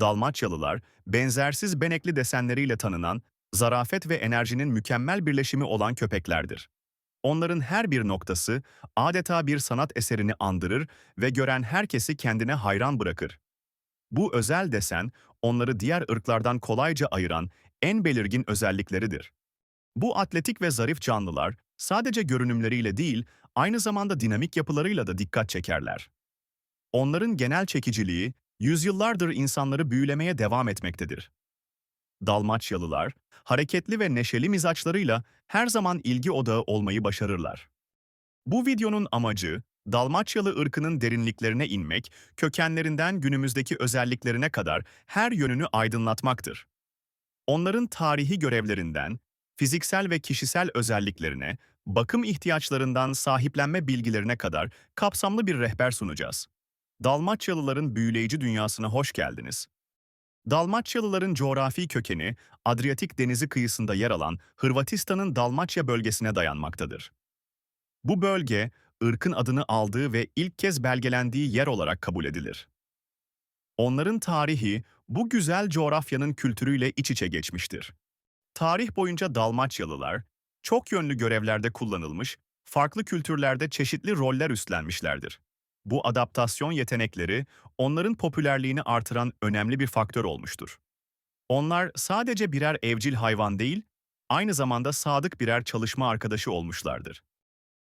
Dalmaçyalılar, benzersiz benekli desenleriyle tanınan, zarafet ve enerjinin mükemmel birleşimi olan köpeklerdir. Onların her bir noktası adeta bir sanat eserini andırır ve gören herkesi kendine hayran bırakır. Bu özel desen, onları diğer ırklardan kolayca ayıran en belirgin özellikleridir. Bu atletik ve zarif canlılar, sadece görünümleriyle değil, aynı zamanda dinamik yapılarıyla da dikkat çekerler. Onların genel çekiciliği, yüzyıllardır insanları büyülemeye devam etmektedir. Dalmaçyalılar, hareketli ve neşeli mizaçlarıyla her zaman ilgi odağı olmayı başarırlar. Bu videonun amacı, Dalmaçyalı ırkının derinliklerine inmek, kökenlerinden günümüzdeki özelliklerine kadar her yönünü aydınlatmaktır. Onların tarihi görevlerinden, fiziksel ve kişisel özelliklerine, bakım ihtiyaçlarından sahiplenme bilgilerine kadar kapsamlı bir rehber sunacağız. Dalmaçyalıların büyüleyici dünyasına hoş geldiniz. Dalmaçyalıların coğrafi kökeni, Adriyatik Denizi kıyısında yer alan Hırvatistan'ın Dalmaçya bölgesine dayanmaktadır. Bu bölge, ırkın adını aldığı ve ilk kez belgelendiği yer olarak kabul edilir. Onların tarihi, bu güzel coğrafyanın kültürüyle iç içe geçmiştir. Tarih boyunca Dalmaçyalılar, çok yönlü görevlerde kullanılmış, farklı kültürlerde çeşitli roller üstlenmişlerdir. Bu adaptasyon yetenekleri, onların popülerliğini artıran önemli bir faktör olmuştur. Onlar sadece birer evcil hayvan değil, aynı zamanda sadık birer çalışma arkadaşı olmuşlardır.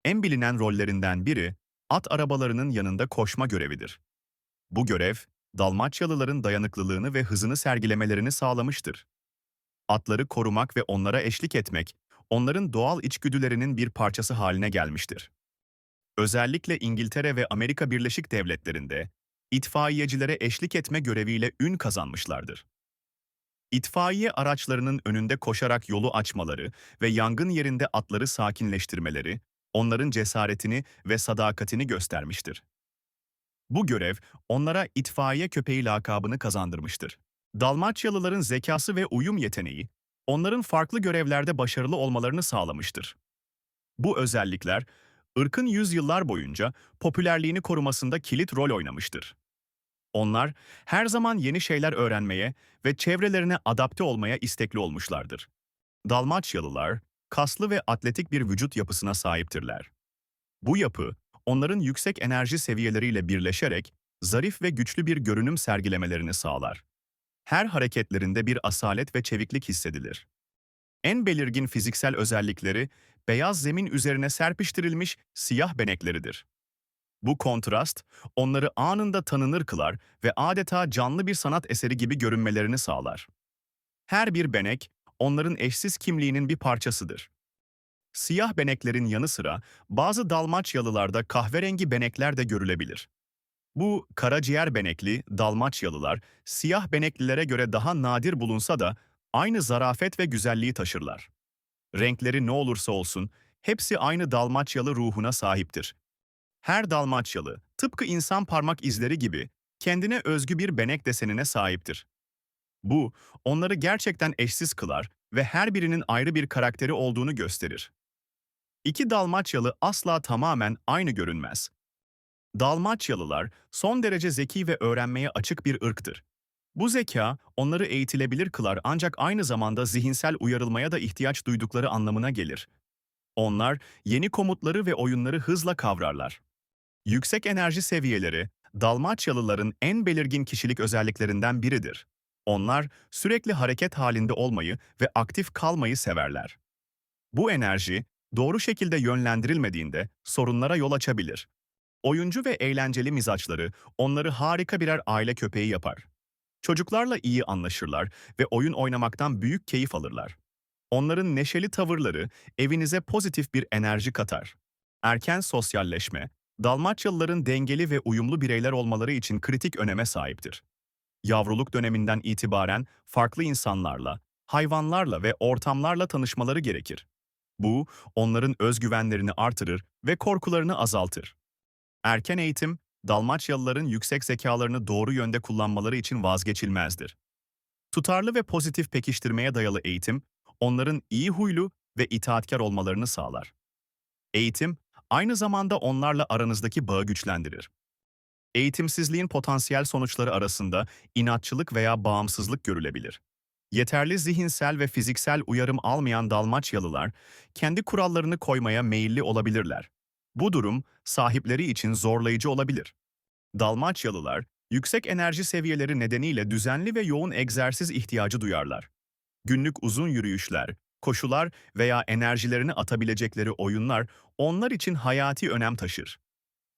En bilinen rollerinden biri, at arabalarının yanında koşma görevidir. Bu görev, Dalmaçyalıların dayanıklılığını ve hızını sergilemelerini sağlamıştır. Atları korumak ve onlara eşlik etmek, onların doğal içgüdülerinin bir parçası haline gelmiştir. Özellikle İngiltere ve Amerika Birleşik Devletleri'nde itfaiyecilere eşlik etme göreviyle ün kazanmışlardır. İtfaiye araçlarının önünde koşarak yolu açmaları ve yangın yerinde atları sakinleştirmeleri, onların cesaretini ve sadakatini göstermiştir. Bu görev, onlara itfaiye köpeği lakabını kazandırmıştır. Dalmaçyalıların zekası ve uyum yeteneği, onların farklı görevlerde başarılı olmalarını sağlamıştır. Bu özellikler, ırkın yüzyıllar boyunca popülerliğini korumasında kilit rol oynamıştır. Onlar her zaman yeni şeyler öğrenmeye ve çevrelerine adapte olmaya istekli olmuşlardır. Dalmaçyalılar, kaslı ve atletik bir vücut yapısına sahiptirler. Bu yapı, onların yüksek enerji seviyeleriyle birleşerek zarif ve güçlü bir görünüm sergilemelerini sağlar. Her hareketlerinde bir asalet ve çeviklik hissedilir. En belirgin fiziksel özellikleri, beyaz zemin üzerine serpiştirilmiş siyah benekleridir. Bu kontrast, onları anında tanınır kılar ve adeta canlı bir sanat eseri gibi görünmelerini sağlar. Her bir benek, onların eşsiz kimliğinin bir parçasıdır. Siyah beneklerin yanı sıra bazı Dalmaçyalılarda kahverengi benekler de görülebilir. Bu karaciğer benekli Dalmaçyalılar, siyah beneklilere göre daha nadir bulunsa da aynı zarafet ve güzelliği taşırlar. Renkleri ne olursa olsun, hepsi aynı Dalmaçyalı ruhuna sahiptir. Her Dalmaçyalı, tıpkı insan parmak izleri gibi, kendine özgü bir benek desenine sahiptir. Bu, onları gerçekten eşsiz kılar ve her birinin ayrı bir karakteri olduğunu gösterir. İki Dalmaçyalı asla tamamen aynı görünmez. Dalmaçyalılar son derece zeki ve öğrenmeye açık bir ırktır. Bu zeka onları eğitilebilir kılar ancak aynı zamanda zihinsel uyarılmaya da ihtiyaç duydukları anlamına gelir. Onlar yeni komutları ve oyunları hızla kavrarlar. Yüksek enerji seviyeleri, Dalmaçyalıların en belirgin kişilik özelliklerinden biridir. Onlar sürekli hareket halinde olmayı ve aktif kalmayı severler. Bu enerji, doğru şekilde yönlendirilmediğinde sorunlara yol açabilir. Oyuncu ve eğlenceli mizaçları onları harika birer aile köpeği yapar. Çocuklarla iyi anlaşırlar ve oyun oynamaktan büyük keyif alırlar. Onların neşeli tavırları evinize pozitif bir enerji katar. Erken sosyalleşme, Dalmaçyalıların dengeli ve uyumlu bireyler olmaları için kritik öneme sahiptir. Yavruluk döneminden itibaren farklı insanlarla, hayvanlarla ve ortamlarla tanışmaları gerekir. Bu, onların özgüvenlerini artırır ve korkularını azaltır. Erken eğitim, Dalmaçyalıların yüksek zekalarını doğru yönde kullanmaları için vazgeçilmezdir. Tutarlı ve pozitif pekiştirmeye dayalı eğitim, onların iyi huylu ve itaatkar olmalarını sağlar. Eğitim, aynı zamanda onlarla aranızdaki bağı güçlendirir. Eğitimsizliğin potansiyel sonuçları arasında inatçılık veya bağımsızlık görülebilir. Yeterli zihinsel ve fiziksel uyarım almayan Dalmaçyalılar, kendi kurallarını koymaya meyilli olabilirler. Bu durum, sahipleri için zorlayıcı olabilir. Dalmaçyalılar, yüksek enerji seviyeleri nedeniyle düzenli ve yoğun egzersiz ihtiyacı duyarlar. Günlük uzun yürüyüşler, koşular veya enerjilerini atabilecekleri oyunlar onlar için hayati önem taşır.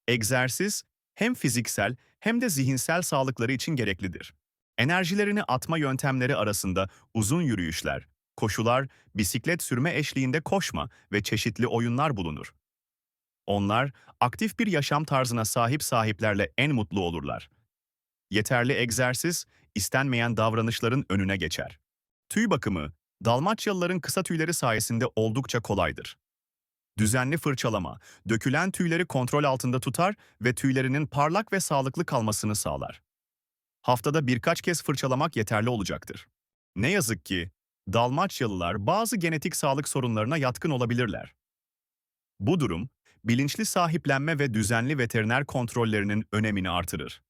Egzersiz, hem fiziksel hem de zihinsel sağlıkları için gereklidir. Enerjilerini atma yöntemleri arasında uzun yürüyüşler, koşular, bisiklet sürme eşliğinde koşma ve çeşitli oyunlar bulunur. Onlar, aktif bir yaşam tarzına sahip sahiplerle en mutlu olurlar. Yeterli egzersiz, istenmeyen davranışların önüne geçer. Tüy bakımı, Dalmaçyalıların kısa tüyleri sayesinde oldukça kolaydır. Düzenli fırçalama, dökülen tüyleri kontrol altında tutar ve tüylerinin parlak ve sağlıklı kalmasını sağlar. Haftada birkaç kez fırçalamak yeterli olacaktır. Ne yazık ki, Dalmaçyalılar bazı genetik sağlık sorunlarına yatkın olabilirler. Bu durum, bilinçli sahiplenme ve düzenli veteriner kontrollerinin önemini artırır.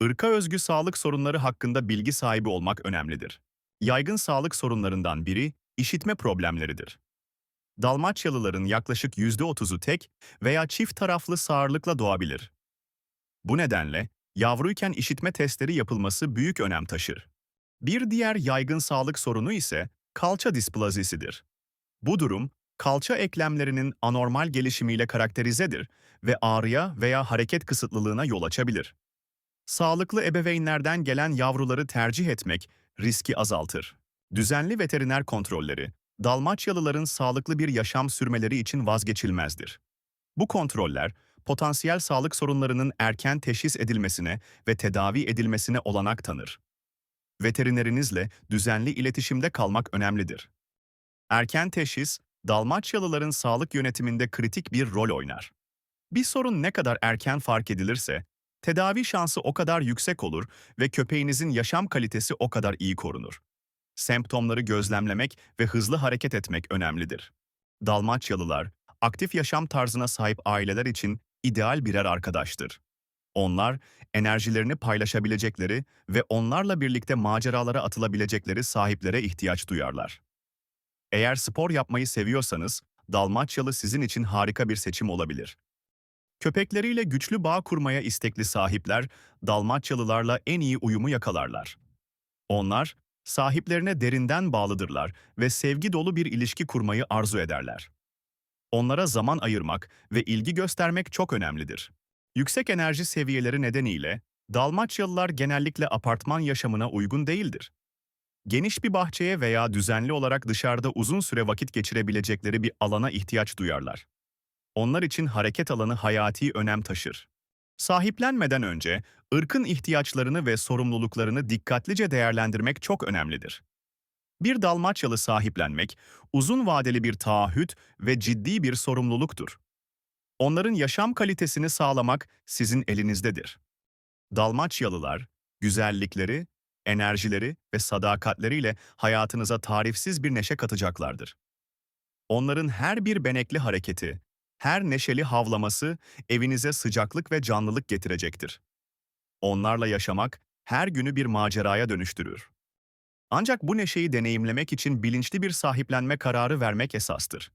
Irka özgü sağlık sorunları hakkında bilgi sahibi olmak önemlidir. Yaygın sağlık sorunlarından biri işitme problemleridir. Dalmaçyalıların yaklaşık %30'u tek veya çift taraflı sağırlıkla doğabilir. Bu nedenle yavruyken işitme testleri yapılması büyük önem taşır. Bir diğer yaygın sağlık sorunu ise kalça displazisidir. Bu durum, kalça eklemlerinin anormal gelişimiyle karakterizedir ve ağrıya veya hareket kısıtlılığına yol açabilir. Sağlıklı ebeveynlerden gelen yavruları tercih etmek riski azaltır. Düzenli veteriner kontrolleri, Dalmaçyalıların sağlıklı bir yaşam sürmeleri için vazgeçilmezdir. Bu kontroller, potansiyel sağlık sorunlarının erken teşhis edilmesine ve tedavi edilmesine olanak tanır. Veterinerinizle düzenli iletişimde kalmak önemlidir. Erken teşhis, Dalmaçyalıların sağlık yönetiminde kritik bir rol oynar. Bir sorun ne kadar erken fark edilirse, tedavi şansı o kadar yüksek olur ve köpeğinizin yaşam kalitesi o kadar iyi korunur. Semptomları gözlemlemek ve hızlı hareket etmek önemlidir. Dalmaçyalılar, aktif yaşam tarzına sahip aileler için ideal birer arkadaştır. Onlar, enerjilerini paylaşabilecekleri ve onlarla birlikte maceralara atılabilecekleri sahiplere ihtiyaç duyarlar. Eğer spor yapmayı seviyorsanız, Dalmaçyalı sizin için harika bir seçim olabilir. Köpekleriyle güçlü bağ kurmaya istekli sahipler, Dalmaçyalılarla en iyi uyumu yakalarlar. Onlar, sahiplerine derinden bağlıdırlar ve sevgi dolu bir ilişki kurmayı arzu ederler. Onlara zaman ayırmak ve ilgi göstermek çok önemlidir. Yüksek enerji seviyeleri nedeniyle Dalmaçyalılar genellikle apartman yaşamına uygun değildir. Geniş bir bahçeye veya düzenli olarak dışarıda uzun süre vakit geçirebilecekleri bir alana ihtiyaç duyarlar. Onlar için hareket alanı hayati önem taşır. Sahiplenmeden önce ırkın ihtiyaçlarını ve sorumluluklarını dikkatlice değerlendirmek çok önemlidir. Bir Dalmaçyalı sahiplenmek, uzun vadeli bir taahhüt ve ciddi bir sorumluluktur. Onların yaşam kalitesini sağlamak sizin elinizdedir. Dalmaçyalılar, güzellikleri, enerjileri ve sadakatleriyle hayatınıza tarifsiz bir neşe katacaklardır. Onların her bir benekli hareketi, her neşeli havlaması evinize sıcaklık ve canlılık getirecektir. Onlarla yaşamak her günü bir maceraya dönüştürür. Ancak bu neşeyi deneyimlemek için bilinçli bir sahiplenme kararı vermek esastır.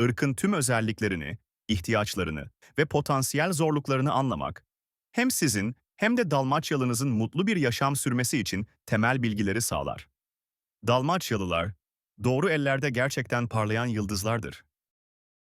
Irkın tüm özelliklerini, ihtiyaçlarını ve potansiyel zorluklarını anlamak, hem sizin hem de Dalmaçyalınızın mutlu bir yaşam sürmesi için temel bilgileri sağlar. Dalmaçyalılar, doğru ellerde gerçekten parlayan yıldızlardır.